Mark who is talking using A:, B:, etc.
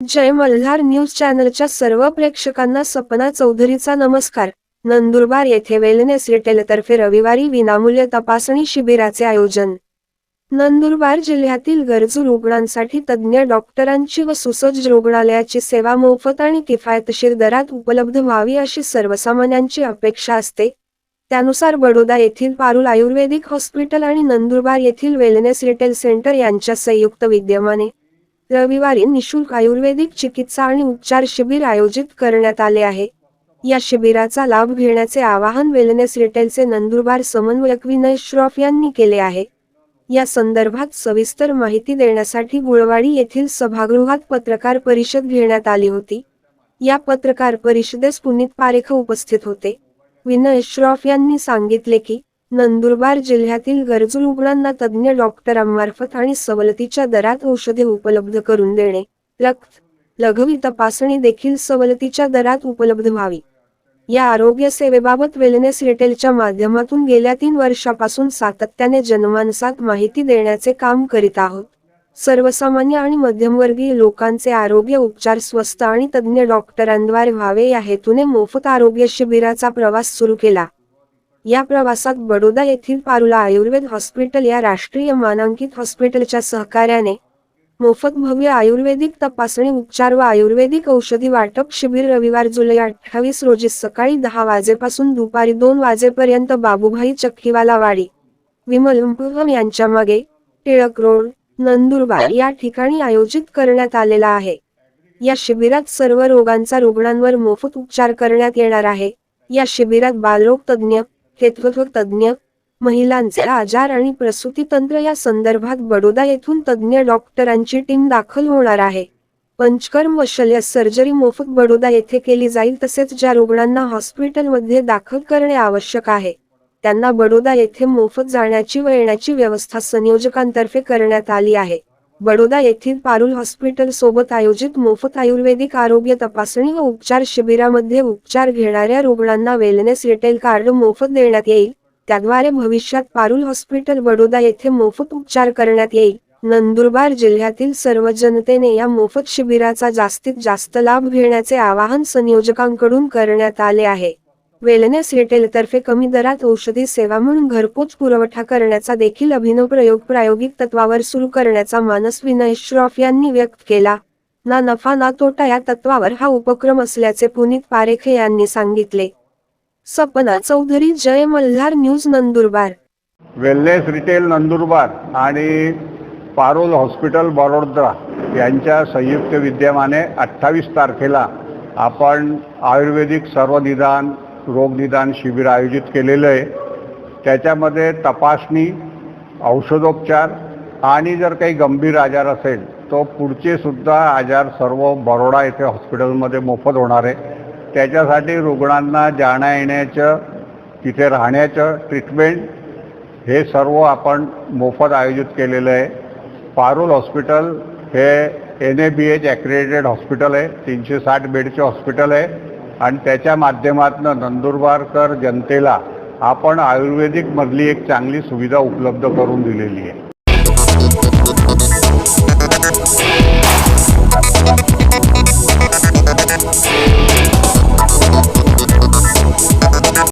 A: जय Malhar news चॅनलच्या सर्व प्रेक्षकांना सपना चौधरीचा नमस्कार. नंदुरबार येथे वेलनेस रिटेलतर्फे रविवारी विनामूल्य तपासणी शिबिराचे आयोजन. नंदुरबार जिल्ह्यातील गरजू रुग्णांसाठी तज्ज्ञ डॉक्टरांची व सुसज्ज रुग्णालयाची सेवा मोफत आणि किफायतशीर दरात उपलब्ध व्हावी अशी सर्वसामान्यांची अपेक्षा असते. त्यानुसार बडोदा येथील पारुल आयुर्वेदिक हॉस्पिटल आणि नंदुरबार येथील वेलनेस रिटेल सेंटर यांच्या संयुक्त विद्यमाने रविवारी निशुल्क आयुर्वेदिक चिकित्सा आणि उपचार शिबिर आयोजित करण्यात आले आहे. या शिबिराचा लाभ घेण्याचे आवाहन वेलनेस रिटेलचे नंदुरबार समन्वयक विनय श्रॉफ यांनी केले आहे. या संदर्भात सविस्तर माहिती देण्यासाठी गुळवाडी येथील सभागृहात पत्रकार परिषद घेण्यात आली होती. या पत्रकार परिषदेस पुनीत पारेख उपस्थित होते. विनय श्रॉफ यांनी सांगितले की नंदुरबार जिल्ह्यातील गरजू रुग्णांना तज्ज्ञ डॉक्टरांमार्फत आणि सवलतीच्या दरात औषधे उपलब्ध करून देणे. रक्त लघवी तपासणी देखील सवलतीच्या दरात उपलब्ध व्हावी. या आरोग्य सेवेबाबत वेलनेस रिटेलच्या माध्यमातून गेल्या तीन वर्षापासून सातत्याने जनमानसात माहिती देण्याचे काम करीत आहोत. सर्वसामान्य आणि मध्यमवर्गीय लोकांचे आरोग्य उपचार स्वस्त आणि तज्ज्ञ डॉक्टरांद्वारे व्हावे या हेतूने मोफत आरोग्य शिबिराचा प्रवास सुरू केला. या प्रवासात बडोदा येथील पारुला आयुर्वेद हॉस्पिटल या राष्ट्रीय मानांकित हॉस्पिटलच्या सहकार्याने मोफत भव्य आयुर्वेदिक तपासणी उपचार व आयुर्वेदिक औषधी वाटप शिबिर रविवार जुलै अठ्ठावीस रोजी सकाळी दहा वाजेपासून दुपारी दोन वाजेपर्यंत बाबूभाई चक्कीवाला वाडी विमल यांच्या मागे टिळक रोड नंदुरबार या ठिकाणी आयोजित करण्यात आलेला आहे. या शिबिरात सर्व रोगांचा रुग्णांवर मोफत उपचार करण्यात येणार आहे. या शिबिरात बालरोग तज्ज्ञ हेतुत्व तज्ज्ञ महिलांचे आजार आणि प्रसूती तंत्र या संदर्भात बडोदा येथून तज्ज्ञ डॉक्टरांची टीम दाखल होणार आहे. पंचकर्म व शल्य सर्जरी मोफत बडोदा येथे केली जाईल तसेच ज्या रुग्णांना हॉस्पिटलमध्ये दाखल करणे आवश्यक आहे त्यांना बडोदा येथे मोफत जाण्याची व येण्याची व्यवस्था संयोजकांतर्फे करण्यात आली आहे. बडोदा येथील पारुल हॉस्पिटल सोबत आयोजित मोफत आयुर्वेदिक आरोग्य तपासणी व उपचार शिबिरामध्ये उपचार घेणाऱ्या रुग्णांना वेलनेस रिटेल कार्ड मोफत देण्यात येईल. त्याद्वारे भविष्यात पारुल हॉस्पिटल बडोदा येथे मोफत उपचार करण्यात येईल. नंदुरबार जिल्ह्यातील सर्व जनतेने या मोफत शिबिराचा जास्तीत जास्त लाभ घेण्याचे आवाहन संयोजकांकडून करण्यात आले आहे. वेलनेस रिटेलतर्फे कमी दरात औषधी सेवा म्हणून घरपोच पुरवठा करण्याचा देखील अभिनव प्रयोग प्रायोगिक तत्वावर सुरू करण्याचा मानस विनय श्रॉफ यांनी व्यक्त केला. ना नफा ना तोटा या तत्वावर हा उपक्रम असल्याचे पुनीत पारेखे यांनी सांगितले. Sapna Chaudhary Jai Malhar news Nandurbar.
B: Wellness retail Nandurbar आणि पारोल हॉस्पिटल बडोदरा यांच्या संयुक्त विद्यमाने अठ्ठावीस तारखेला आपण आयुर्वेदिक सर्वनिदान रोगनिदान शिबिर आयोजित केलेलं आहे. त्याच्यामध्ये तपासणी औषधोपचार आणि जर काही गंभीर आजार असेल तो पुढचे सुद्धा आजार सर्व बरोडा येथे हॉस्पिटलमध्ये मोफत होणार आहे. त्याच्यासाठी रुग्णांना जाण्या येण्याचं तिथे राहण्याचं ट्रीटमेंट हे सर्व आपण मोफत आयोजित केलेलं आहे. पारुल हॉस्पिटल हे N A B H accredited hospital आहे. तीनशे साठ बेडचे हॉस्पिटल आहे. आणि त्याच्या माध्यमातून नंदुरबारकर जनतेला आपण आयुर्वेदिकमधली एक चांगली सुविधा उपलब्ध करून दिलेली आहे.